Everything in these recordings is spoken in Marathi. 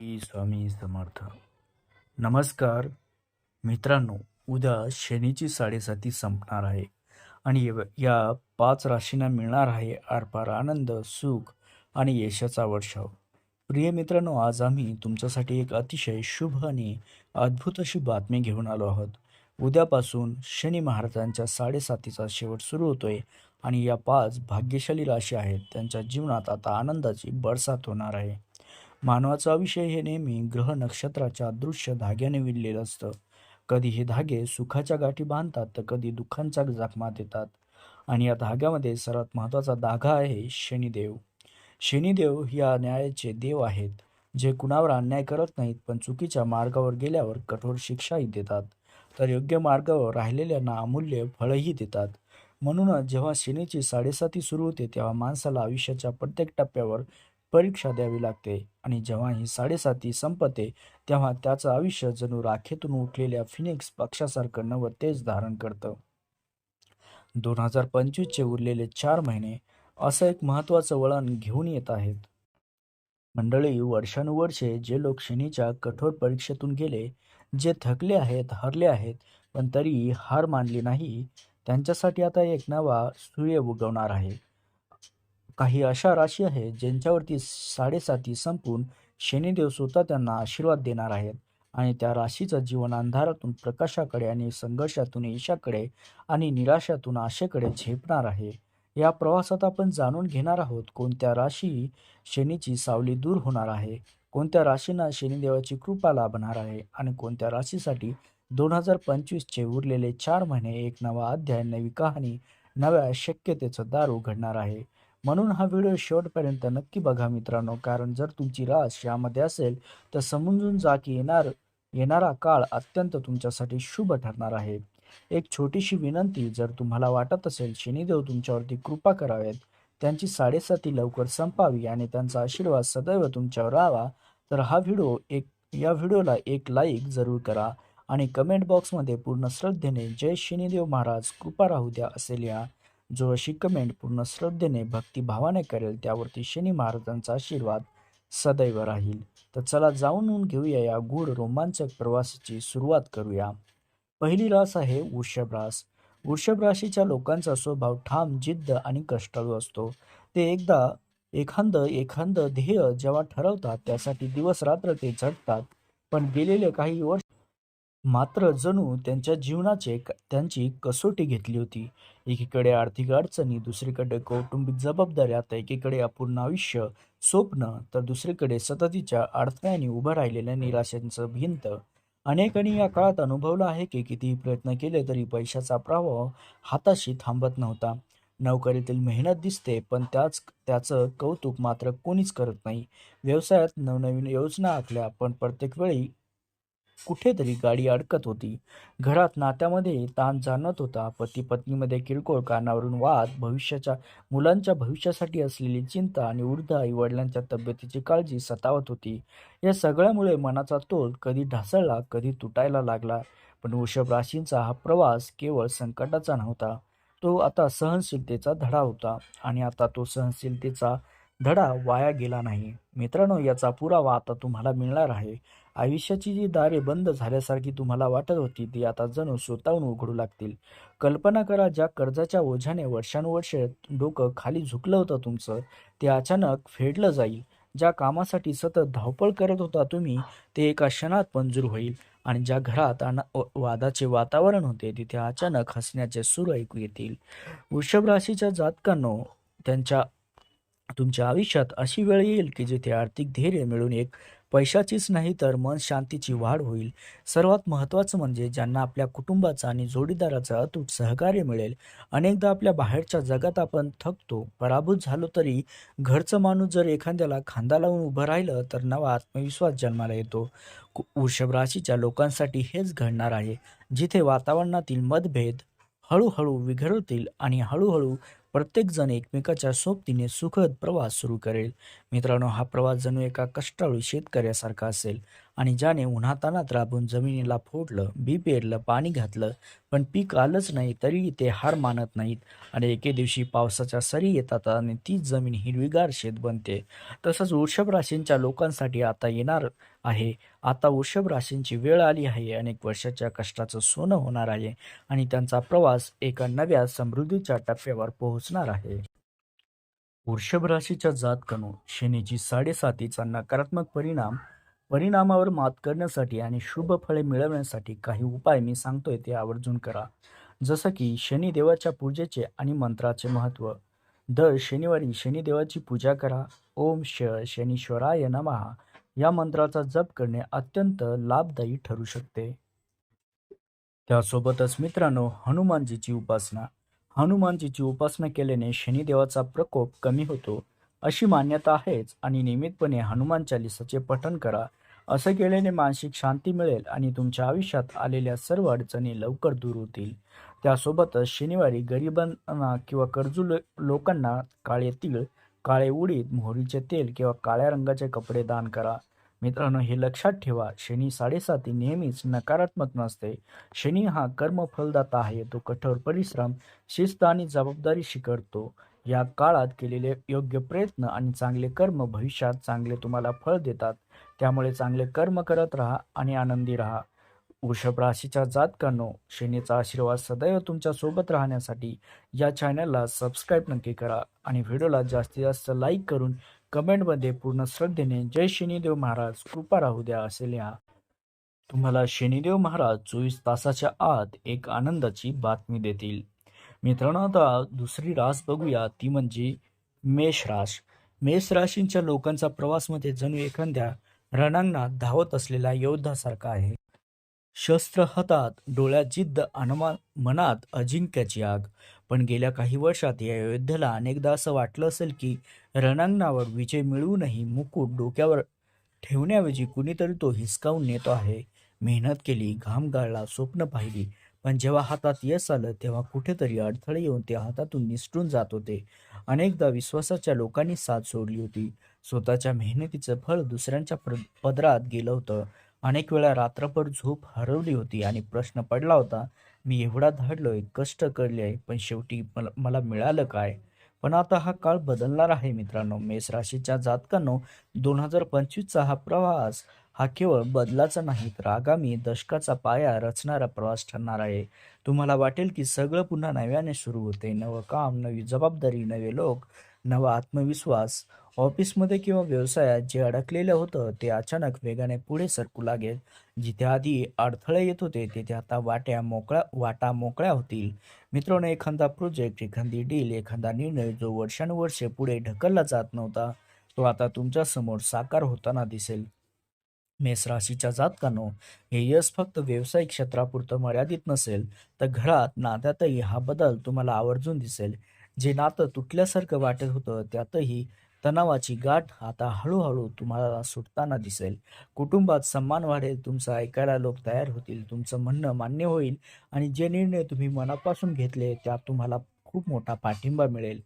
श्री स्वामी समर्थ. नमस्कार. मित्रांनो उद्या शनीची साडेसाती संपणार आहे आणि या- या पाच राशींना मिळणार आहे आरपार आनंद सुख आणि यशाचा वर्षाव. प्रिय मित्रांनो आज आम्ही तुमच्यासाठी एक अतिशय शुभ आणि अद्भुत अशी बातमी घेऊन आलो आहोत. उद्यापासून शनी महाराजांच्या साडेसातीचा शेवट सुरू होतोय आणि या पाच भाग्यशाली राशी आहेत. त्यांच्या जीवनात आता आनंदाची बरसात होणार आहे. मानवाचा विषय हे नेहमी ग्रह नक्षत्राच्या अदृश्य धाग्याने विणलेलं असतं. कधी हे धागे सुखाच्या गाठी बांधतात तर कधी दुःखांचा जखमा देतात आणि या धाग्यामध्ये सर्वात महत्त्वाचा धागा आहे शनिदेव. शनिदेव या न्यायाचे देव आहेत जे कुणावर अन्याय करत नाहीत पण चुकीच्या मार्गावर गेल्यावर कठोर शिक्षाही देतात. तर योग्य मार्गावर राहिलेल्यांना अमूल्य फळही देतात. म्हणूनच जेव्हा शनीची साडेसाती सुरू होते तेव्हा माणसाला आयुष्याच्या प्रत्येक टप्प्यावर परीक्षा द्यावी लागते. आणि जेव्हा ही साडेसाती संपते तेव्हा त्याचं आयुष्य जणू राखेतून उठलेल्या फिनिक्स पक्षासारखं नवं तेज धारण करतं. दोन हजार पंचवीसचे उरलेले चार महिने असं एक महत्त्वाचं वळण घेऊन येत आहेत. मंडळी वर्षानुवर्षे जे लोक शनीच्या कठोर परीक्षेतून गेले जे थकले आहेत हरले आहेत पण तरी हार मानली नाही त्यांच्यासाठी आता एक नवा सूर्य उगवणार आहे. काही अशा राशी आहेत ज्यांच्यावरती साडेसाती संपून शनिदेव स्वतः त्यांना आशीर्वाद देणार आहेत. आणि त्या राशीचं जीवन अंधारातून प्रकाशाकडे आणि संघर्षातून यशाकडे आणि निराशातून आशेकडे झेपणार आहे. या प्रवासात आपण जाणून घेणार आहोत कोणत्या राशी शनीची सावली दूर होणार आहे कोणत्या राशींना शनिदेवाची कृपा लाभणार आहे आणि कोणत्या राशीसाठी दोन हजार पंचवीसचे उरलेले चार महिने एक नवा अध्याय नवी कहाणी नव्या शक्यतेचं दार उघडणार आहे. म्हणून हा व्हिडिओ शेवटपर्यंत नक्की बघा मित्रांनो. कारण जर तुमची रास यामध्ये असेल तर समजून जा की येणार येणारा काळ अत्यंत तुमच्यासाठी शुभ ठरणार आहे. एक छोटीशी विनंती जर तुम्हाला वाटत असेल शनिदेव तुमच्यावरती कृपा करावेत त्यांची साडेसाती लवकर संपावी आणि त्यांचा आशीर्वाद सदैव तुमच्यावर राहावा तर हा व्हिडिओ एक या व्हिडिओला एक लाईक जरूर करा आणि कमेंट बॉक्समध्ये पूर्ण श्रद्धेने जय शनिदेव महाराज कृपा राहू द्या असे लिहा. जो अशी कमेंट पूर्ण श्रद्धेने भक्तिभावाने करेल त्यावरती शनी महाराजांचा आशीर्वाद सदैव राहील. तर चला जाऊन घेऊया या गूढ रोमांचक प्रवासाची सुरुवात करूया. पहिली रास आहे वृषभ रास. वृषभ राशीच्या लोकांचा स्वभाव ठाम जिद्द आणि कष्टाळू असतो. ते एकदा एखाद एखादं ध्येय जेव्हा ठरवतात त्यासाठी दिवस रात्र ते झटतात पण गेलेले काही वर्ष मात्र जणू त्यांच्या जीवनाचे त्यांची कसोटी घेतली होती. एकीकडे आर्थिक अडचणी दुसरीकडे कौटुंबिक जबाबदाऱ्या तर एकीकडे अपूर्ण आयुष्य स्वप्न तर दुसरीकडे सततीच्या अडथळ्याने उभं राहिलेल्या निराशांचं भिंत. अनेकांनी या काळात अनुभवलं आहे की कितीही प्रयत्न केले तरी पैशाचा प्रवाह हाताशी थांबत नव्हता. नोकरीतील मेहनत दिसते पण त्याच त्याचं कौतुक मात्र कोणीच करत नाही. व्यवसायात नवनवीन योजना आखल्या पण प्रत्येक वेळी कुठेतरी गाडी अडकत होती. घरात नात्यामध्ये ताण जाणत होता. पती पत्नीमध्ये किरकोळ कारणावरून वाद भविष्याच्या मुलांच्या भविष्यासाठी असलेली चिंता आणि वृद्ध आई वडिलांच्या तब्येतीची काळजी सतावत होती. या सगळ्यामुळे मनाचा तोल कधी ढासळला कधी तुटायला लागला. पण वृषभ राशींचा हा प्रवास केवळ संकटाचा नव्हता. तो आता सहनशीलतेचा धडा होता आणि आता तो सहनशीलतेचा धडा वाया गेला नाही. मित्रांनो याचा पुरावा आता तुम्हाला मिळणार आहे. आयुष्याची जी दारे बंद झाल्यासारखी तुम्हाला वाटत होती ती आता जणू स्वतःहून उघडू लागतील. कल्पना करा ज्या कर्जाच्या ओझ्याने वर्षानुवर्ष डोकं खाली झुकलं होतं तुमचं ते अचानक फेडलं जाईल. ज्या कामासाठी सतत धावपळ करत होता तुम्ही ते एका क्षणात मंजूर होईल. आणि ज्या घरात वादाचे वातावरण होते तिथे अचानक हसण्याचे सूर ऐकू येतील. वृषभ राशीच्या जातकांनो त्यांच्या तुमच्या आयुष्यात अशी वेळ येईल की जिथे आर्थिक धैर्य मिळून एक पैशाचीच नाही तर मन शांतीची वाढ होईल. सर्वात महत्त्वाचं म्हणजे ज्यांना आपल्या कुटुंबाचा आणि जोडीदाराचं अतूट सहकार्य मिळेल. अनेकदा आपल्या बाहेरच्या जगात आपण थकतो पराभूत झालो तरी घरचं माणूस जर एखाद्याला खांदा लावून उभं राहिलं तर नवा आत्मविश्वास जन्माला येतो. कु- वृषभ राशीच्या लोकांसाठी हेच घडणार आहे. जिथे वातावरणातील मतभेद हळूहळू विघरतील आणि हळूहळू प्रत्येकजण एकमेकाच्या सोबतीने सुखद प्रवास सुरू करेल. मित्रांनो हा प्रवास जणू एका कष्टाळू शेतकऱ्यासारखा असेल. आणि ज्याने उन्हातानात राबून जमिनीला फोडलं बी पेरलं पाणी घातलं पण पीक आलंच नाही तरीही ते हार मानत नाहीत. आणि एके दिवशी पावसाच्या सरी येतात आणि तीच जमीन हिरवीगार शेत बनते. तसंच वृषभ राशींच्या लोकांसाठी आता येणार आहे. आता वृषभ राशींची वेळ आली आहे. अनेक वर्षाच्या कष्टाचं सोनं होणार आहे आणि त्यांचा प्रवास एका नव्या समृद्धीच्या टप्प्यावर पोहोचणार आहे. वृषभ राशीच्या जातकणू शनीची साडेसातीचा नकारात्मक परिणाम परिणामावर मात करण्यासाठी आणि शुभ फळे मिळवण्यासाठी काही उपाय मी सांगतोय ते आवर्जून करा. जसं की शनिदेवाच्या पूजेचे आणि मंत्राचे महत्त्व. दर शनिवारी शनिदेवाची पूजा करा. ओम श शनीश्वराय नमहा या मंत्राचा जप करणे अत्यंत लाभदायी ठरू शकते. त्यासोबतच मित्रांनो हनुमानजीची उपासना. हनुमानजीची उपासना केल्याने शनिदेवाचा प्रकोप कमी होतो. अशी मान्यता आहेच आणि नियमितपणे हनुमान चालिसाचे पठण करा. असं केल्याने मानसिक शांती मिळेल आणि तुमच्या आयुष्यात आलेल्या सर्व अडचणी लवकर दूर होतील. त्यासोबतच शनिवारी गरिबांना किंवा कर्जू लोकांना काळे तीळ काळे उडीद मोहरीचे तेल किंवा काळ्या रंगाचे कपडे दान करा. मित्रांनो हे लक्षात ठेवा शनी साडेसाती नेहमीच नकारात्मक नसते. शनी हा कर्म फलदाता आहे तो कठोर परिश्रम शिस्त आणि जबाबदारी शिकवतो या काळात केलेले योग्य प्रयत्न आणि चांगले कर्म भविष्यात चांगले तुम्हाला फळ देतात. त्यामुळे चांगले कर्म करत राहा आणि आनंदी राहा. वृषभ राशीच्या जातकांनो शनीचा आशीर्वाद सदैव तुमच्यासोबत राहण्यासाठी या चॅनलला सबस्क्राईब नक्की करा आणि व्हिडिओला जास्तीत जास्त लाईक करून कमेंटमध्ये पूर्ण श्रद्धेने जय शनिदेव महाराज कृपा राहू द्या असे लिहा. तुम्हाला शनिदेव महाराज चोवीस तासाच्या आत एक आनंदाची बातमी देतील. मित्रांनो आता दुसरी रास बघूया. ती म्हणजे मेष राश मेष राशींच्या लोकांचा प्रवासमध्ये जणू एखाद्या रणांगणात धावत असलेला योद्धासारखा आहे. शस्त्र हातात डोळ्यात जिद्द अनमा मनात अजिंक्याची आग. पण गेल्या काही वर्षात या योद्ध्याला अनेकदा असं वाटलं असेल की रणांगणावर विजय मिळवूनही मुकुट डोक्यावर ठेवण्याऐवजी कुणीतरी तो हिसकावून नेतो आहे. मेहनत केली घाम गाळला स्वप्न पाहिली पण जेव्हा हातात यश आलं तेव्हा कुठेतरी अडथळे येऊन ते हातातून निसटून जात होते. अनेकदा विश्वासाच्या लोकांनी साथ सोडली होती. स्वतःच्या मेहनतीचं फळ दुसऱ्यांच्या पदरात गेलं होतं. अनेक वेळा रात्रभर झोप हरवली होती आणि प्रश्न पडला होता मी एवढा धाडलोय कष्ट करले पण शेवटी मला मला मिळालं काय? पण आता हा काळ बदलणार आहे मित्रांनो. मेष राशीच्या जातकांनो दोन हजार पंचवीसचा हा प्रवास हा केवळ बदलाचा नाही तर आगामी दशकाचा पाया रचणारा प्रवास ठरणार आहे. तुम्हाला वाटेल की सगळं पुन्हा नव्याने सुरू होते. नवं काम नवी जबाबदारी नवे लोक नवा आत्मविश्वास. ऑफिसमध्ये किंवा व्यवसायात जे अडकलेलं होतं ते अचानक वेगाने पुढे सरकू लागेल. जिथे आधी अडथळे येत होते तिथे आता वाट्या मोकळ्या वाटा मोकळ्या होतील. मित्रांनो एखादा प्रोजेक्ट एखादी डील एखादा निर्णय जो वर्षानुवर्षे पुढे ढकलला जात नव्हता तो आता तुमच्यासमोर साकार होताना दिसेल. मेष राशीच्या जातकांनो हे यश फक्त व्यावसायिक क्षेत्रापुरतं मर्यादित नसेल तर घरात नात्यातही हा बदल तुम्हाला आवर्जून दिसेल. जे नातं तुटल्यासारखं वाटत होतं त्यातही तणावाची गाठ आता हळूहळू तुम्हाला सुटताना दिसेल. कुटुंबात सन्मान वाढेल तुमचं ऐकायला लोक तयार होतील तुमचं म्हणणं मान्य होईल आणि जे निर्णय तुम्ही मनापासून घेतले त्यात तुम्हाला खूप मोठा पाठिंबा मिळेल.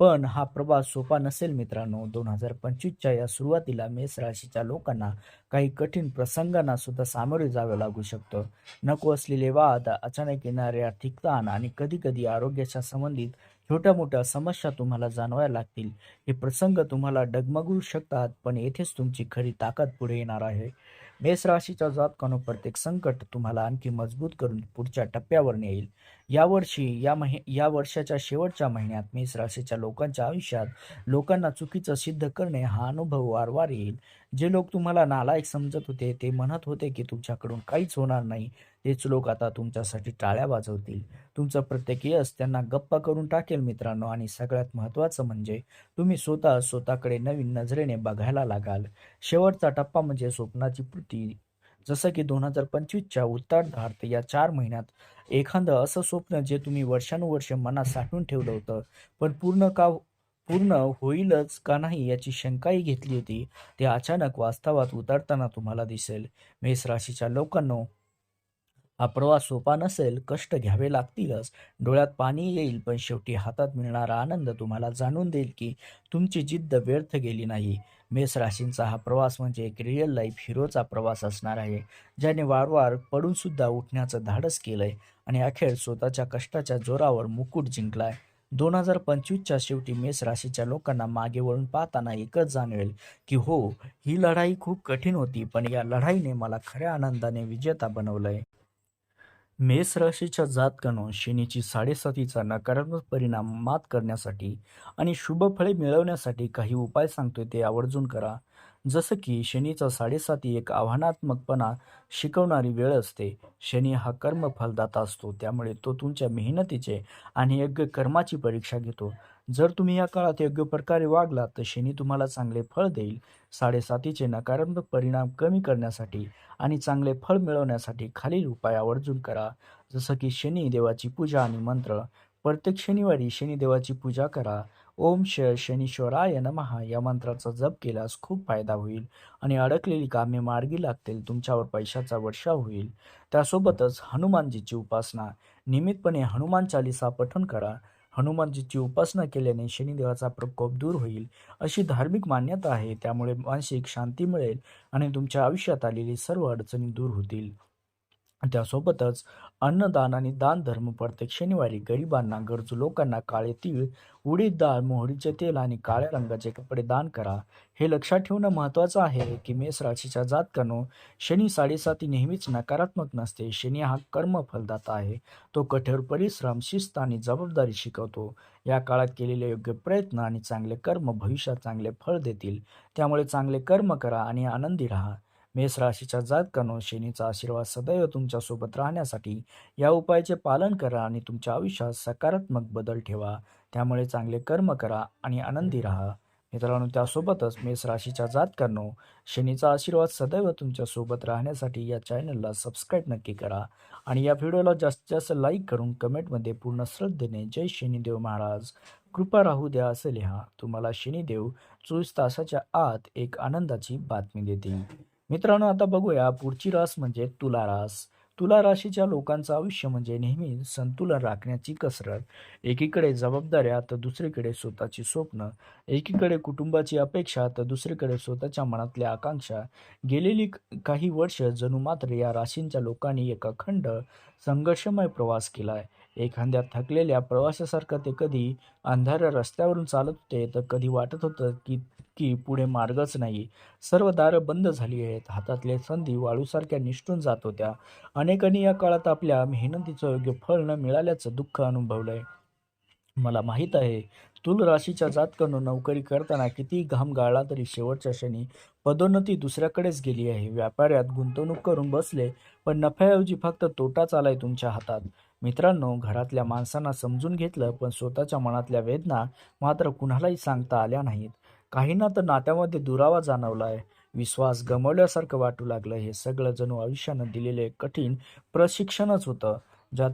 पण हा प्रवास सोपा नसेल मित्रांनो. दोन हजार पंचवीसच्या या सुरुवातीला मेष राशीच्या लोकांना काही कठीण प्रसंगांना सुद्धा सामोरे जावे लागू शकतं. नको असलेले वाद अचानक येणारे आर्थिक ताण आणि कधी कधी आरोग्याच्या संबंधित छोट्या मोठ्या समस्या तुम्हाला जाणवायला लागतील. हे प्रसंग तुम्हाला डगमगू शकतात पण येथेच तुमची खरी ताकद पुढे येणार आहे. मेष राशीच्या जातकानो प्रत्येक संकट तुम्हाला आणखी मजबूत करून पुढच्या टप्प्यावर नेईल. यावर्षी या महि या वर्षाच्या शेवटच्या महिन्यात मेष राशीच्या लोकांच्या आयुष्यात लोकांना चुकीचं सिद्ध करणे हा अनुभव वारंवार येईल. जे लोक तुम्हाला नालायक समजत होते ते म्हणत होते की तुमच्याकडून काहीच होणार नाही. तेच लोक आता तुमच्यासाठी टाळ्या वाजवतील. तुमचं प्रत्येक यश त्यांना गप्पा करून टाकेल मित्रांनो आणि सगळ्यात महत्त्वाचं म्हणजे तुम्ही स्वतः स्वतःकडे नवीन नजरेने बघायला लागाल. शेवटचा टप्पा म्हणजे स्वप्नाची पूर्ती. जसं की दोन हजार पंचवीसच्या उत्तरार्धात या चार महिन्यात एखादं असं स्वप्न जे तुम्ही वर्षानुवर्ष मनात साठवून ठेवलं होतं पण पूर्ण का पूर्ण होईलच का नाही याची शंकाही घेतली होती. ते अचानक वास्तवात उतरताना तुम्हाला दिसेल. मेष राशीच्या लोकांनो हा प्रवास सोपा नसेल कष्ट घ्यावे लागतीलच. डोळ्यात पाणी येईल पण शेवटी हातात मिळणारा आनंद तुम्हाला जाणून देईल की तुमची जिद्द व्यर्थ गेली नाही. मेष राशींचा हा प्रवास म्हणजे एक रिअल लाईफ हिरोचा प्रवास असणार आहे ज्याने वारंवार पडून सुद्धा उठण्याचं धाडस केलंय आणि अखेर स्वतःच्या कष्टाच्या जोरावर मुकुट जिंकलाय. दोन हजार पंचवीसच्या शेवटी मेष राशीच्या लोकांना मागे वळून पाहताना एकच जाणवेल की हो ही लढाई खूप कठीण होती पण या लढाईने मला खऱ्या आनंदाने विजेता बनवलंय. मेष राशीच्या जातकानं शनीची साडेसातीचा नकारात्मक परिणाम मात करण्यासाठी आणि शुभ फळे मिळवण्यासाठी काही उपाय सांगतोय ते आवर्जून करा. जसं की शनीचा साडेसाती एक आव्हानात्मकपणा शिकवणारी वेळ असते. शनी हा कर्म फलदाता असतो त्यामुळे तो तुमच्या मेहनतीचे आणि योग्य कर्माची परीक्षा घेतो. जर तुम्ही या काळात योग्य प्रकारे वागलात तर शनी तुम्हाला चांगले फळ देईल. साडेसातीचे नकारात्मक परिणाम कमी करण्यासाठी आणि चांगले फळ मिळवण्यासाठी खालील उपाय आवर्जून करा. जसं की शनी देवाची पूजा आणि मंत्र. प्रत्येक शनिवारी शनिदेवाची पूजा करा. ओम श शनीश्वराय नमहा या मंत्राचा जप केल्यास खूप फायदा होईल आणि अडकलेली कामे मार्गी लागतील तुमच्यावर पैशाचा वर्षाव होईल. त्यासोबतच हनुमानजीची उपासना. नियमितपणे हनुमान चालिसा पठण करा. हनुमानजीची उपासना केल्याने शनिदेवाचा प्रकोप दूर होईल अशी धार्मिक मान्यता आहे. त्यामुळे मानसिक शांती मिळेल आणि तुमच्या आयुष्यात आलेली सर्व अडचणी दूर होतील. त्यासोबतच अन्नदान आणि दान धर्म प्रत्येक शनिवारी गरिबांना गरजू लोकांना काळे तीळ उडीद डाळ मोहरीचे तेल आणि काळ्या रंगाचे कपडे दान करा. हे लक्षात ठेवणं महत्त्वाचं आहे की मेष राशीच्या जातकानो शनी साडेसाती नेहमीच नकारात्मक नसते. शनी हा कर्म फलदाता आहे. तो कठोर परिश्रम शिस्त आणि जबाबदारी शिकवतो. या काळात केलेले योग्य प्रयत्न आणि चांगले कर्म भविष्यात चांगले फळ देतील. त्यामुळे चांगले कर्म करा आणि आनंदी राहा. मेष राशीच्या जातकानो शनीचा आशीर्वाद सदैव तुमच्यासोबत राहण्यासाठी या उपायाचे पालन करा आणि तुमच्या आयुष्यात सकारात्मक बदल ठेवा. त्यामुळे चांगले कर्म करा आणि आनंदी राहा. मित्रांनो त्यासोबतच मेष राशीच्या जातकांनो शनीचा आशीर्वाद सदैव तुमच्यासोबत राहण्यासाठी या चॅनलला सबस्क्राईब नक्की करा आणि या व्हिडिओला जास्तीत जास्त लाईक करून कमेंटमध्ये पूर्ण श्रद्धेने जय शनिदेव महाराज. कृपा राहू द्या असं लिहा. तुम्हाला शनिदेव चोवीस तासाच्या आत एक आनंदाची बातमी देतील. मित्रांनो आता बघूया पुढची रास म्हणजे तुला रास. तुला राशीच्या लोकांचं आयुष्य म्हणजे नेहमी संतुलन राखण्याची कसरत. एकीकडे जबाबदाऱ्या तर दुसरीकडे स्वतःची स्वप्न. एकीकडे कुटुंबाची अपेक्षा तर दुसरीकडे स्वतःच्या मनातल्या आकांक्षा. गेलेली काही वर्ष जणू मात्र या राशींच्या लोकांनी एक अखंड संघर्षमय प्रवास केला आहे एखाद्या थकलेल्या प्रवासासारखं ते कधी अंधाऱ्या रस्त्यावरून चालत होते तर कधी वाटत होतं की की पुढे मार्गच नाही. सर्व दारं बंद झाली आहेत. हातातले संधी वाळूसारख्या निष्ठून जात होत्या. अनेकांनी या काळात आपल्या मेहनतीचं योग्य फळ न मिळाल्याचं दुःख अनुभवलंय. मला माहीत आहे तुल राशीच्या जातकानं नोकरी करताना किती घाम गाळला तरी शेवटच्या क्षणी पदोन्नती दुसऱ्याकडेच गेली आहे. व्यापाऱ्यात गुंतवणूक करून बसले पण नफ्याऐवजी फक्त तोटाच आलाय तुमच्या हातात. मित्रांनो घरातल्या माणसांना समजून घेतलं पण स्वतःच्या मनातल्या वेदना मात्र कुणालाही सांगता आल्या नाहीत. काहींना तर नात्यामध्ये दुरावा जाणवलाय. विश्वास गमवल्यासारखं वाटू लागलं. हे सगळं जणू आयुष्यानं दिलेले कठीण प्रशिक्षणच होतं ज्यात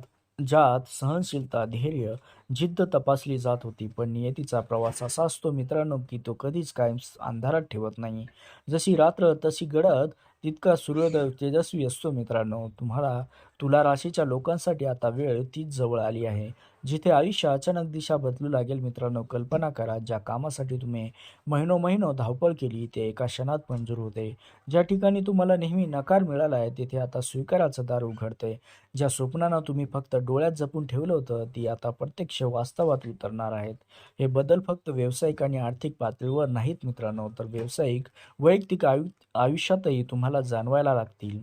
ज्यात सहनशीलता धैर्य जिद्द तपासली जात होती. पण नियतीचा प्रवास असा असतो मित्रांनो की तो कधीच कायम अंधारात ठेवत नाही. जशी रात्र तशी गडद तितका सूर्योदय तेजस्वी असतो मित्रांनो. तुम्हाला तुला राशीच्या लोकांसाठी आता वेळ तीच जवळ आली आहे. जिथे आयुष्य अचानक दिशा बदलू लागेल मित्रांनो कल्पना करा ज्या कामासाठी तुम्ही महिनो महिनो धावपळ केली ते एका क्षणात मंजूर होते. ज्या ठिकाणी तुम्हाला नेहमी नकार मिळाला आहे तिथे आता स्वीकाराचं दार उघडते. ज्या स्वप्नांना तुम्ही फक्त डोळ्यात जपून ठेवलं होतं ती आता प्रत्यक्ष वास्तवात उतरणार आहेत. हे बदल फक्त व्यावसायिक आणि आर्थिक पातळीवर नाहीत मित्रांनो तर व्यावसायिक वैयक्तिक आयु आयुष्यातही तुम्हाला जाणवायला लागतील.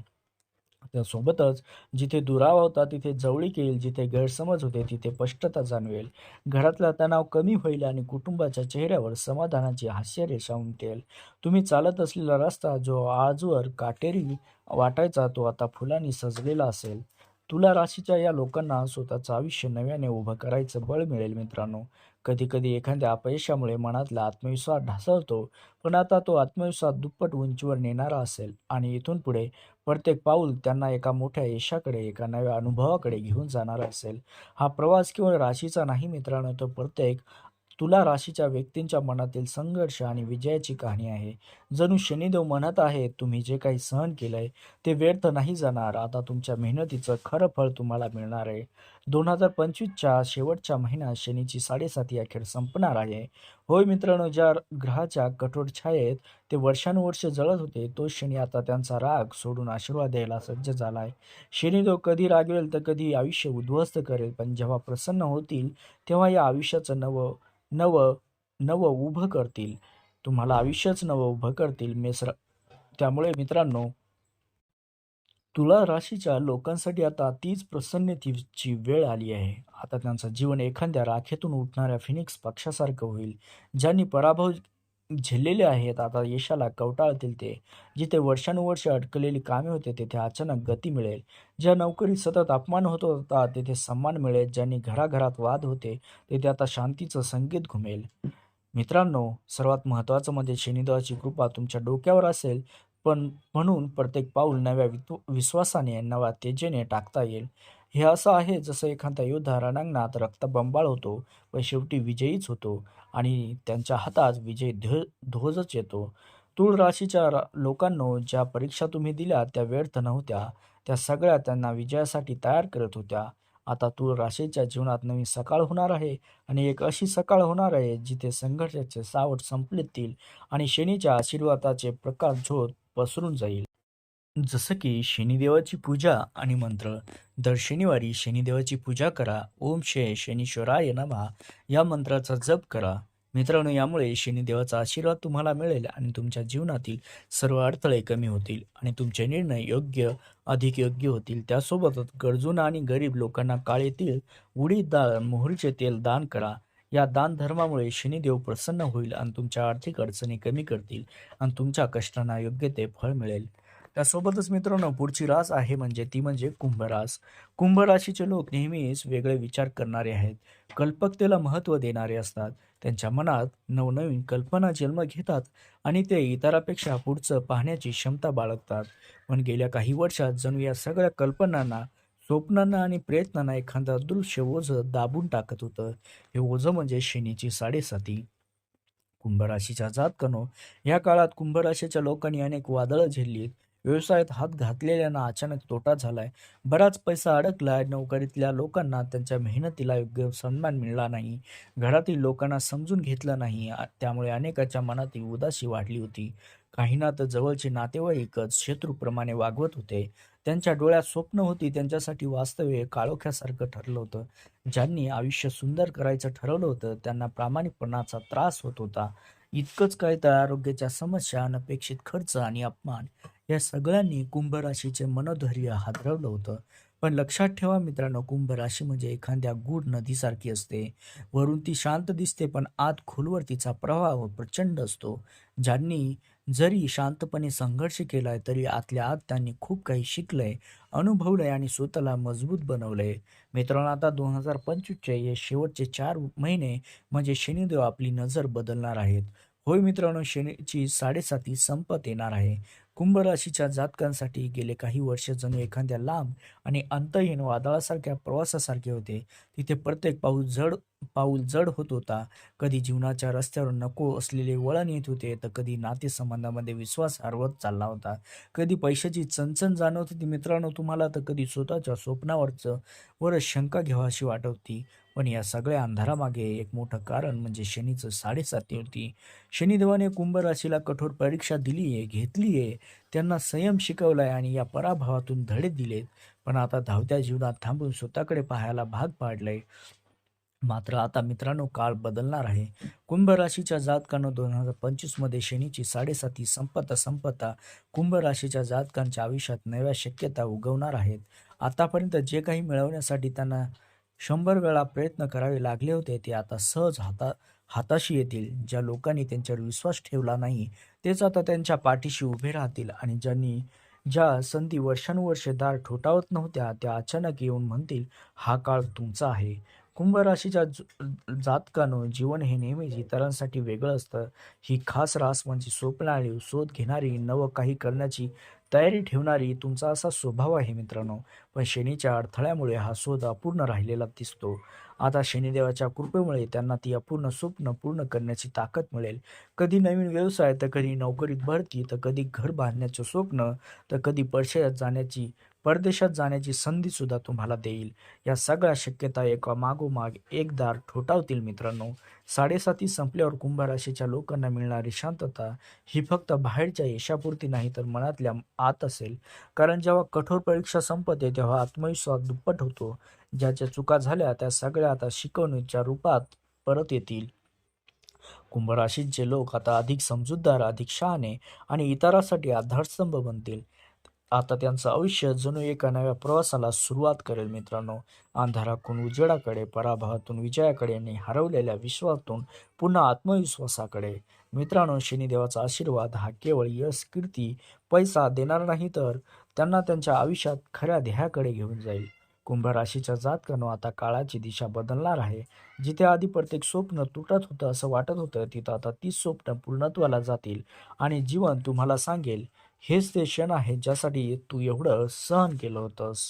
त्यासोबतच जिथे दुरावा होता तिथे जवळीक येईल जिथे गैरसमज होते तिथे स्पष्टता जाणवेल. घरातला तणाव कमी होईल आणि कुटुंबाच्या चेहऱ्यावर समाधानाची हास्यरेषा उमटेल. तुम्ही चालत असलेला रस्ता जो आजवर काटेरी वाटायचा तो आता फुलांनी सजलेला असेल. तुला राशीच्या या लोकांना स्वतःचं आयुष्य नव्याने उभं करायचं बळ मिळेल मित्रांनो. कधी कधी एखाद्या अपयशामुळे मनातला आत्मविश्वास ढासळतो पण आता तो आत्मविश्वास दुप्पट उंचीवर नेणारा असेल आणि इथून पुढे प्रत्येक पाऊल त्यांना एका मोठ्या यशाकडे एका नव्या अनुभवाकडे घेऊन जाणार असेल. हा प्रवास केवळ राशीचा नाही मित्रांनो तो प्रत्येक तुला राशीच्या व्यक्तींच्या मनातील संघर्ष आणि विजयाची कहाणी आहे. जणू शनिदेव म्हणत आहे तुम्ही जे काही सहन केलंय ते व्यर्थ नाही जाणार. आता तुमच्या मेहनतीचं खरं फळ तुम्हाला मिळणार आहे. दोन हजार पंचवीसच्या शेवटच्या महिन्यात शनीची साडेसाती अखेर संपणार आहे. होय मित्रांनो ज्या ग्रहाच्या कठोर छायेत ते वर्षानुवर्ष जळत होते तो शनी आता त्यांचा राग सोडून आशीर्वाद द्यायला सज्ज झालाय. शनिदेव कधी रागवेल तर कधी आयुष्य उद्ध्वस्त करेल पण जेव्हा प्रसन्न होतील तेव्हा या आयुष्याचं नवं नवं नवं उभं करतील. तुम्हाला आयुष्यच नवं उभं करतील मिश्र त्यामुळे मित्रांनो तुला राशीच्या लोकांसाठी आता तीच प्रसन्नतेची वेळ आली आहे. आता त्यांचं जीवन एखाद्या राखेतून उठणाऱ्या फिनिक्स पक्षासारखं होईल ज्यांनी पराभव झेललेले आहेत. आता यशाला कवटाळतील ते. जिथे वर्षानुवर्ष अडकलेली कामे होते तेथे अचानक गती मिळेल. ज्या नोकरीत सतत अपमान होत होता तेथे सन्मान मिळेल. ज्यांनी घराघरात वाद होते तेथे आता शांतीचं संगीत घुमेल. मित्रांनो सर्वात महत्त्वाचं म्हणजे शनिदेवाची कृपा तुमच्या डोक्यावर असेल पण म्हणून प्रत्येक पाऊल नव्या विश्वासाने नव्या तेजेने टाकता येईल. हे असं आहे जसं एखादा योद्धा रणांगणात रक्तबंबाळ होतो व शेवटी विजयीच होतो आणि त्यांच्या हातात विजय ध्व ध्वजच येतो. तूळ राशीच्या लोकांनो ज्या परीक्षा तुम्ही दिल्या त्या व्यर्थ नव्हत्या. त्या सगळ्या त्यांना विजयासाठी तयार करत होत्या. आता तूळ राशीच्या जीवनात नवीन सकाळ होणार आहे आणि एक अशी सकाळ होणार आहे जिथे संघर्षाचे सावट संपलेतील आणि शनीच्या आशीर्वादाचे प्रकाश झोत पसरून जाईल. जसं की शनिदेवाची पूजा आणि मंत्र. दर शनिवारी शनिदेवाची पूजा करा. ओम शे शनीश्वराय नमः. या मंत्राचा जप करा. मित्रांनो यामुळे शनिदेवाचा आशीर्वाद तुम्हाला मिळेल आणि तुमच्या जीवनातील सर्व अडथळे कमी होतील आणि तुमचे निर्णय योग्य अधिक योग्य होतील. त्यासोबतच गरजूंना आणि गरीब लोकांना काळे तीळ उडीद डाळ मोहरीचे तेल दान करा. या दान धर्मामुळे शनिदेव प्रसन्न होईल आणि तुमच्या आर्थिक अडचणी कमी करतील आणि तुमच्या कष्टांना योग्य ते फळ मिळेल. त्यासोबतच मित्रांनो पुढची रास आहे म्हणजे ती म्हणजे कुंभरास. कुंभ राशीचे लोक नेहमीच वेगळे विचार करणारे आहेत. कल्पकतेला महत्त्व देणारे असतात. त्यांच्या मनात नवनवीन कल्पना जन्म घेतात आणि ते इतरापेक्षा पुढचं पाहण्याची क्षमता बाळगतात. पण गेल्या काही वर्षात जणू या सगळ्या कल्पनांना स्वप्नांना आणि प्रयत्नांना एखादा दृश्य ओझं दाबून टाकत होतं. हे ओझं म्हणजे शनीची साडेसाती. कुंभराशीच्या जातकनो या काळात कुंभराशीच्या लोकांनी अनेक वादळं झेललीत. व्यवसायात हात घातलेल्यांना अचानक तोटा झालाय. बराच पैसा अडकलाय. नोकरीतल्या लोकांना त्यांच्या मेहनतीला योग्य सन्मान मिळाला नाही. घरातील लोकांना समजून घेतलं नाही. त्यामुळे अनेकाच्या मनातील उदासी वाढली होती. काहींना तर जवळचे नातेवाईकच शत्रूप्रमाणे वागवत होते. त्यांच्या डोळ्यात स्वप्न होती. त्यांच्यासाठी वास्तव्य हे काळोख्यासारखं ठरलं होतं. ज्यांनी आयुष्य सुंदर करायचं ठरवलं होतं त्यांना प्रामाणिकपणाचा त्रास होत होता. इतकंच काय तर आरोग्याच्या समस्या अनपेक्षित खर्च आणि अपमान या सगळ्यांनी कुंभ राशीचे मनोधैर्य हादरवलं होतं. पण लक्षात ठेवा मित्रांनो कुंभ राशी म्हणजे एखाद्या गूढ नदीसारखी असते. वरून ती शांत दिसते पण आत खोलवर तिचा प्रवाह प्रचंड असतो. ज्यांनी जरी शांतपणे संघर्ष केलाय तरी आतल्या आत त्यांनी खूप काही शिकलंय अनुभवलंय आणि स्वतःला मजबूत बनवलंय. मित्रांनो आता दोन हजार पंचवीसचे हे शेवटचे चार महिने म्हणजे शनिदेव आपली नजर बदलणार आहेत. होय मित्रांनो शनीची साडेसाती संपत येणार आहे. कुंभ राशीच्या जातकांसाठी गेले काही वर्ष जणू एखाद्या लांब आणि अंतहीन वादळासारख्या प्रवासासारखे होते. तिथे प्रत्येक पाऊल जड पाऊल जड होत होता. कधी जीवनाच्या रस्त्यावर नको असलेले वळण येत होते तर कधी नातेसंबंधामध्ये विश्वास हरवत चालला होता. कधी पैशाची चणचण जाणवत होती मित्रांनो तुम्हाला तर कधी स्वतःच्या स्वप्नावरचं वर शंका घ्यावाशी वाटत होती. पण या सगळ्या अंधारामागे एक मोठं कारण म्हणजे शनीचं साडेसाती होती. शनिदेवाने कुंभ राशीला कठोर परीक्षा दिली आहे घेतली आहे त्यांना संयम शिकवलाय आणि या पराभवातून धडे दिलेत. पण आता धावत्या जीवनात थांबून स्वतःकडे पाहायला भाग पाडलंय. मात्र आता मित्रांनो काळ बदलणार आहे. कुंभ राशीच्या जातकांना दोन हजार पंचवीसमध्ये शनीची साडेसाती संपता संपता कुंभ राशीच्या जातकांच्या आयुष्यात नव्या शक्यता उगवणार आहेत. आतापर्यंत जे काही मिळवण्यासाठी त्यांना शंभर वेळा प्रयत्न करावे लागले होते ते आता सहज हाता हाताशी येतील. ज्या लोकांनी त्यांच्यावर विश्वास ठेवला नाही तेच आता त्यांच्या पाठीशी उभे राहतील. आणि ज्यांनी ज्या संधी वर्षानुवर्षे दार ठोठावत नव्हत्या त्या अचानक येऊन म्हणतील हा काळ तुमचा आहे. कुंभ राशीच्या जातकानं जीवन हे नेहमीच इतरांसाठी वेगळं असतं. ही खास रास म्हणजे स्वप्नाळी शोध घेणारी नवं काही करण्याची तयारी ठेवणारी तुमचा असा स्वभाव आहे मित्रांनो. पण शनीच्या अडथळ्यामुळे हा शोध अपूर्ण राहिलेला दिसतो. आता शनिदेवाच्या कृपेमुळे त्यांना ती अपूर्ण स्वप्न पूर्ण करण्याची ताकद मिळेल. कधी नवीन व्यवसाय तर कधी नोकरीत भरती तर कधी घर बांधण्याचं स्वप्न तर कधी परशयात जाण्याची परदेशात जाण्याची संधी सुद्धा तुम्हाला देईल. या सगळ्या शक्यता एका मागोमाग एकदार ठोठावतील मित्रांनो. साडेसाती संपल्यावर कुंभ राशीच्या लोकांना मिळणारी शांतता ही फक्त बाहेरच्या यशापुरती नाही तर मनातल्या आत असेल. कारण जेव्हा कठोर परीक्षा संपते तेव्हा आत्मविश्वास दुप्पट होतो. ज्याच्या चुका झाल्या त्या सगळ्या आता शिकवणीच्या रूपात परत येतील. कुंभ राशीचे लोक आता अधिक समजूतदार अधिक शहाणे आणि इतरांसाठी आधारस्तंभ बनतील. आता त्यांचं आयुष्य जणू एका नव्या प्रवासाला सुरुवात करेल मित्रांनो. अंधारातून उजेडाकडे पराभवातून विजयाकडे आणि हरवलेल्या विश्वातून पुन्हा आत्मविश्वासाकडे. मित्रांनो शनिदेवाचा आशीर्वाद हा केवळ यश कीर्ती पैसा देणार नाही तर त्यांना त्यांच्या आयुष्यात खऱ्या ध्येयाकडे घेऊन जाईल. कुंभ राशीच्या जातकानो आता काळाची दिशा बदलणार आहे. जिथे आधी प्रत्येक स्वप्न तुटत होतं असं वाटत होतं तिथं आता ती स्वप्न पूर्णत्वाला जातील. आणि जीवन तुम्हाला सांगेल हेच ते क्षण आहे ज्यासाठी तू एवढं सहन केलं होतंस.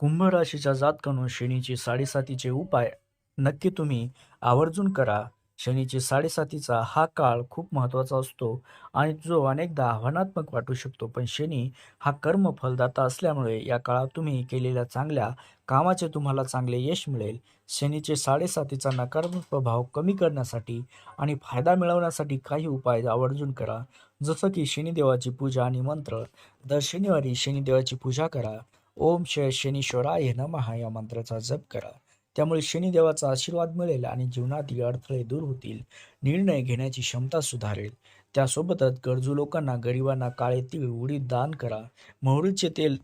कुंभ राशीच्या जातकानो शनीची साडेसातीचे उपाय नक्की तुम्ही आवर्जून करा. शनीची साडेसातीचा हा काळ खूप महत्त्वाचा असतो आणि जो अनेकदा आव्हानात्मक वाटू शकतो. पण शनी हा कर्म फलदाता असल्यामुळे या काळात तुम्ही केलेल्या चांगल्या कामाचे तुम्हाला चांगले यश मिळेल. शनीचे साडेसातीचा नकारात्मक प्रभाव कमी करण्यासाठी आणि फायदा मिळवण्यासाठी काही उपाय आवर्जून करा. जसं की शनिदेवाची पूजा आणि मंत्र. दर शनिवारी शनिदेवाची पूजा करा. ओम श शनीश्वराय नमहा या मंत्राचा जप करा. त्यामुळे शनिदेवाचा आशीर्वाद मिळेल आणि जीवनातील अडथळे दूर होतील. निर्णय घेण्याची क्षमता सुधारेल. त्यासोबतच गरजू लोकांना गरिबांना काळे तीळ उडीद दान करा. मोहरीचे तेल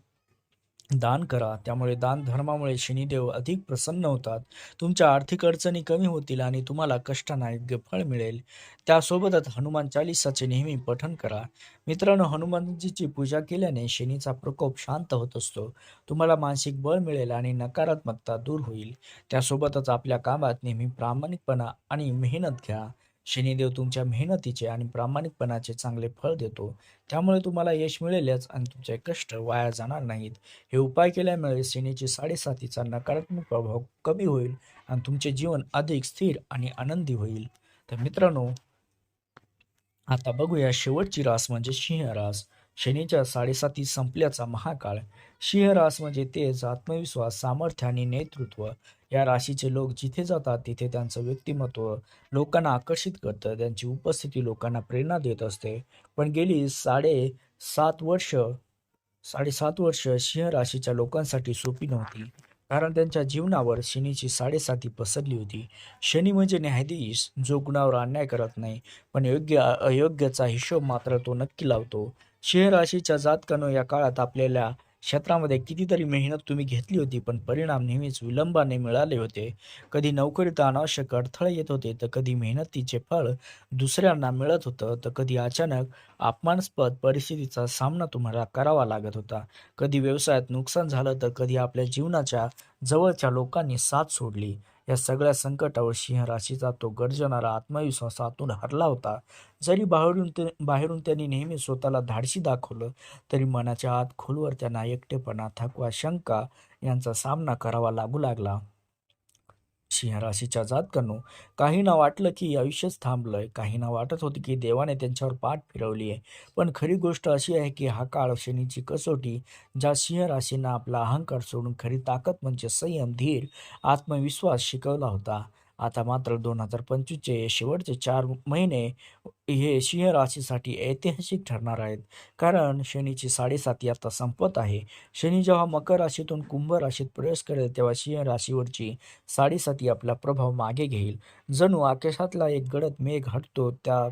दान करा. त्यामुळे दान धर्मामुळे शनिदेव अधिक प्रसन्न होतात. तुमच्या आर्थिक अडचणी कमी होतील आणि तुम्हाला कष्टांना योग्य फळ मिळेल. त्यासोबतच हनुमान चालिसाचे नेहमी पठण करा. मित्रांनो हनुमानजीची पूजा केल्याने शनीचा प्रकोप शांत होत असतो. तुम्हाला मानसिक बळ मिळेल आणि नकारात्मकता दूर होईल. त्यासोबतच आपल्या कामात नेहमी प्रामाणिकपणा आणि मेहनत घ्या. शनिदेव तुमच्या मेहनतीचे आणि प्रामाणिकपणाचे चांगले फळ देतो. त्यामुळे तुम्हाला यश मिळेलच आणि तुमचे कष्ट वाया जाणार नाहीत. हे उपाय केल्यामुळे शनीची साडेसातीचा नकारात्मक प्रभाव कमी होईल आणि तुमचे जीवन अधिक स्थिर आणि आनंदी होईल. तर मित्रांनो आता बघूया शेवटची रास म्हणजे सिंह रास शनीच्या साडेसाती संपल्याचा महाकाळ. सिंह रास म्हणजे तेज आत्मविश्वास सामर्थ्य आणि नेतृत्व. या राशीचे लोक जिथे जातात तिथे त्यांचं व्यक्तिमत्व लोकांना आकर्षित करतं. त्यांची उपस्थिती लोकांना प्रेरणा देत असते. पण गेली साडे सात वर्ष साडेसात वर्ष सिंह राशीच्या लोकांसाठी सोपी नव्हती. कारण त्यांच्या जीवनावर शनीची साडेसाती पसरली होती. शनी म्हणजे न्यायाधीश जो गुणावर अन्याय करत नाही पण योग्य अयोग्याचा हिशोब मात्र तो नक्की लावतो. सिंह राशीच्या जातकानं या काळात आपल्याला क्षेत्रामध्ये कितीतरी मेहनत तुम्ही घेतली होती पण परिणाम नेहमीच विलंबाने मिळाले होते. कधी नोकरीत अनावश्यक अडथळे येत होते तर कधी मेहनतीचे फळ दुसऱ्यांना मिळत होतं तर कधी अचानक अपमानास्पद परिस्थितीचा सामना तुम्हाला करावा लागत होता. कधी व्यवसायात नुकसान झालं तर कधी आपल्या जीवनाच्या जवळच्या लोकांनी साथ सोडली. या सगळ्या संकटावर सिंह राशीचा तो गर्जणारा आत्मविश्वासातून हरला होता. जरी बाहेरून ते बाहेरून त्यांनी नेहमी स्वतःला धाडशी दाखवलं तरी मनाच्या आत खोलवर त्यांना एकटेपणा थकवा शंका यांचा सामना करावा लागू लागला. सिंह राशीच्या जातकांनो काहींना वाटलं की आयुष्यच थांबलंय काहींना वाटत होती की देवाने त्यांच्यावर पाठ फिरवली आहे. पण खरी गोष्ट अशी आहे की हा काळ शनीची कसोटी ज्या सिंह राशींना आपला अहंकार सोडून खरी ताकद म्हणजे संयम धीर आत्मविश्वास शिकवला होता. आता मात्र दोन हजार पंचवीसचे शेवटचे चार महिने हे सिंह राशीसाठी ऐतिहासिक ठरणार आहेत. कारण शनीची साडेसाती आता संपत आहे. शनी जेव्हा मकर राशीतून कुंभ राशीत प्रवेश करेल तेव्हा सिंह राशीवरची साडेसाती आपला प्रभाव मागे घेईल. जणू आकाशातला एक गडद मेघ हटतो त्या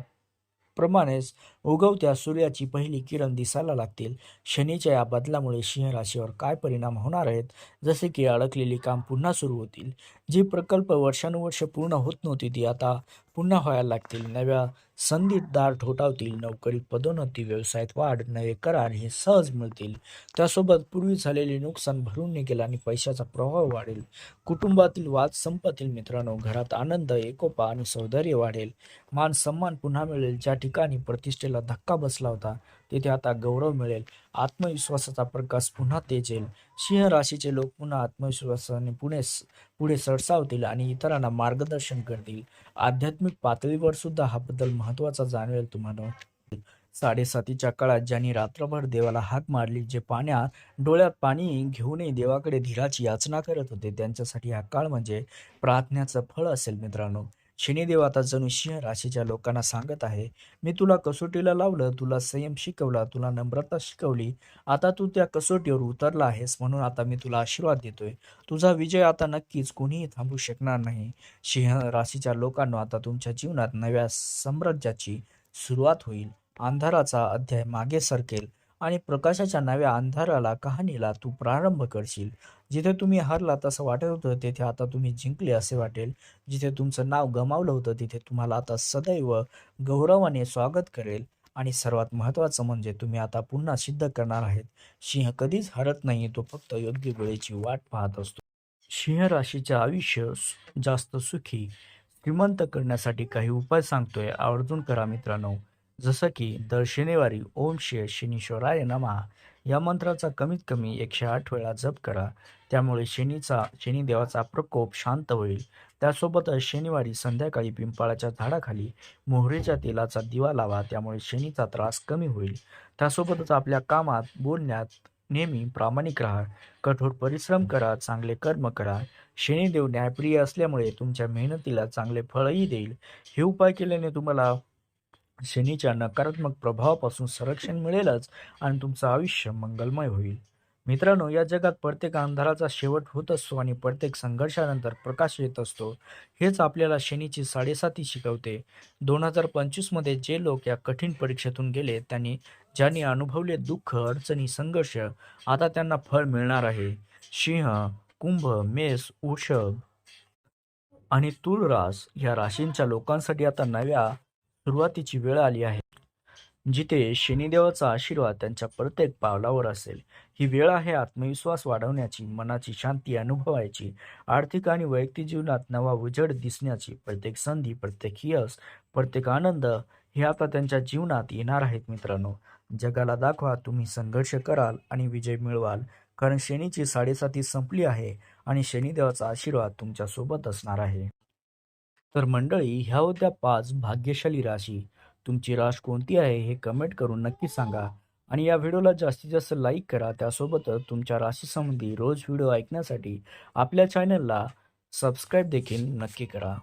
प्रमाणेच उगवत्या सूर्याची पहिली किरण दिसायला लागतील. शनीच्या या बदलामुळे सिंह राशीवर काय परिणाम होणार आहेत? जसे की अडकलेली काम पुन्हा सुरू होतील. जी प्रकल्प वर्षानुवर्ष पूर्ण होत नव्हती ती आता पुन्हा व्हायला लागतील. नव्या संधीत दार ठोठावतील. नोकरीत पदोन्नती व्यवसायात वाढ नवे करार हे सहज मिळतील. त्यासोबत पूर्वी झालेले नुकसान भरून निघेल आणि पैशाचा प्रभाव वाढेल. कुटुंबातील वाद संपतील मित्रांनो. घरात आनंद एकोपा आणि सौंदर्य वाढेल. मान सन्मान पुन्हा मिळेल. ज्या ठिकाणी प्रतिष्ठेला धक्का बसला होता तिथे आता गौरव मिळेल. आत्मविश्वासाचा प्रकाश पुन्हा तेजेल. सिंह राशीचे लोक पुन्हा आत्मविश्वासाने पुणे पुढे सरसावतील आणि इतरांना मार्गदर्शन करतील. आध्यात्मिक पातळीवर सुद्धा हा बदल महत्त्वाचा जाणवेल तुम्हाला. साडेसातीच्या काळात ज्यांनी रात्रभर देवाला हाक मारली जे पाण्यात डोळ्यात पाणी घेऊनही देवाकडे धीराची याचना करत होते त्यांच्यासाठी हा काळ म्हणजे प्रार्थनेचं फळ असेल मित्रांनो. शनिदेव आता जणू सिंह राशीच्या लोकांना सांगत आहे मी तुला कसोटीला लावलं तुला संयम शिकवला तुला नम्रता शिकवली आता तू त्या कसोटीवर उतरला आहेस म्हणून आता मी तुला आशीर्वाद देतोय. तुझा विजय आता नक्कीच कोणीही थांबू शकणार नाही सिंह राशीच्या लोकांना आता तुमच्या जीवनात नव्या साम्राज्याची सुरुवात होईल. अंधाराचा अध्याय मागे सरकेल. आणि प्रकाशाच्या नव्या अंधाराला कहाणीला तू प्रारंभ करशील. जिथे तुम्ही हरलात असं वाटत होतं तेथे आता तुम्ही जिंकले असे वाटेल. जिथे तुमचं नाव गमावलं होतं तिथे तुम्हाला आता सदैव गौरवाने स्वागत करेल. आणि सर्वात महत्त्वाचं म्हणजे तुम्ही आता पुन्हा सिद्ध करणार आहेत. सिंह कधीच हरत नाही तो फक्त योग्य वेळेची वाट पाहत असतो. सिंह राशीचे आयुष्य जास्त सुखी श्रीमंत करण्यासाठी काही उपाय सांगतोय. आवर्जून करा मित्रांनो. जसं की दर शनिवारी ओम श्री शनीश्वराय नमहा या मंत्राचा कमीत कमी एकशे आठ वेळा जप करा. त्यामुळे शनीचा शनिदेवाचा प्रकोप शांत होईल. त्यासोबतच शनिवारी संध्याकाळी पिंपळाच्या झाडाखाली मोहरीच्या तेलाचा दिवा लावा त्यामुळे शनीचा त्रास कमी होईल. त्यासोबतच आपल्या कामात बोलण्यात नेहमी प्रामाणिक राहा. कठोर परिश्रम करा चांगले कर्म करा. शनिदेव न्यायप्रिय असल्यामुळे तुमच्या मेहनतीला चांगले फळही देईल. हे उपाय केल्याने तुम्हाला शनीच्या नकारात्मक प्रभावापासून संरक्षण मिळेलच आणि तुमचं आयुष्य मंगलमय होईल. मित्रांनो या जगात प्रत्येक अंधाराचा शेवट होत असतो आणि प्रत्येक संघर्षानंतर प्रकाश येत असतो. हेच आपल्याला शनीची साडेसाती शिकवते. दोन हजार पंचवीसमध्ये जे लोक या कठीण परीक्षेतून गेले त्यांनी ज्यांनी अनुभवले दुःख अडचणी संघर्ष आता त्यांना फळ मिळणार आहे. सिंह कुंभ मेष उषभ आणि तुळ रास या राशींच्या लोकांसाठी आता नव्या सुरुवातीची वेळ आली आहे जिथे शनिदेवाचा आशीर्वाद त्यांच्या प्रत्येक पावलावर असेल. ही वेळ आहे आत्मविश्वास वाढवण्याची मनाची शांती अनुभवायची आर्थिक आणि वैयक्तिक जीवनात नवा उजड दिसण्याची प्रत्येक संधी प्रत्येक यश प्रत्येक आनंद हे आता त्यांच्या जीवनात येणार आहेत मित्रांनो. जगाला दाखवा तुम्ही संघर्ष कराल आणि विजय मिळवाल कारण शनीची साडेसाती संपली आहे आणि शनिदेवाचा आशीर्वाद तुमच्यासोबत असणार आहे. तर मंडळी ह्या होत्या पाच भाग्यशाली राशी. तुमची राश कोणती आहे हे कमेंट करून नक्की सांगा. आणि या व्हिडिओला जास्तीत जास्त लाईक करा. त्यासोबतच तुमच्या राशीसंबंधी रोज व्हिडिओ ऐकण्यासाठी आपल्या चॅनलला सबस्क्राईब देखील नक्की करा.